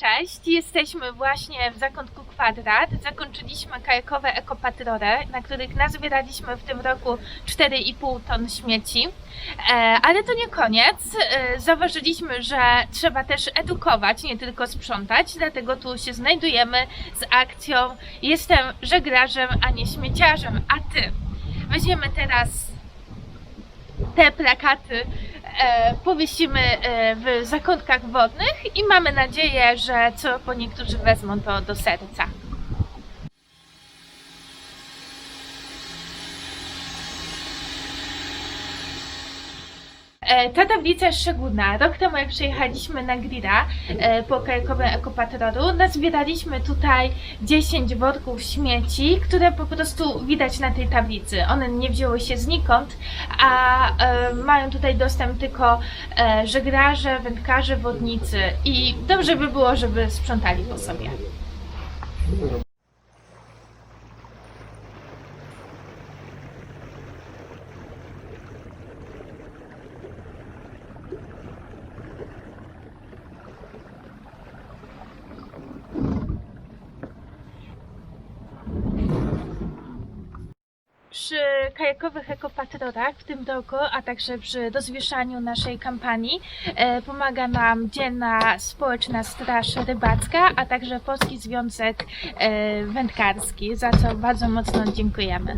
Cześć, jesteśmy właśnie w zakątku Kwadrat. Zakończyliśmy kajakowe ekopatrole, na których nazbieraliśmy w tym roku 4,5 ton śmieci. E, ale to nie koniec. E, zauważyliśmy, że trzeba też edukować, nie tylko sprzątać, dlatego tu się znajdujemy z akcją Jestem żeglarzem, a nie śmieciarzem, a ty. Weźmiemy teraz te plakaty e, powiesimy e, w zakątkach wodnych i mamy nadzieję, że co po niektórzy wezmą to do serca. E, Ta tablica jest szczególna. Rok temu, jak przyjechaliśmy na grilla e, po kajakowym ekopatrolu, nazbieraliśmy tutaj 10 worków śmieci, które po prostu widać na tej tablicy. One nie wzięły się znikąd, a e, mają tutaj dostęp tylko żeglarze, wędkarze, wodnicy i dobrze by było, żeby sprzątali po sobie. Przy kajakowych ekopatrolach w tym roku, a także przy rozwieszaniu naszej kampanii e, pomaga nam Dzienna Społeczna Straż Rybacka, a także Polski Związek e, Wędkarski, za co bardzo mocno dziękujemy.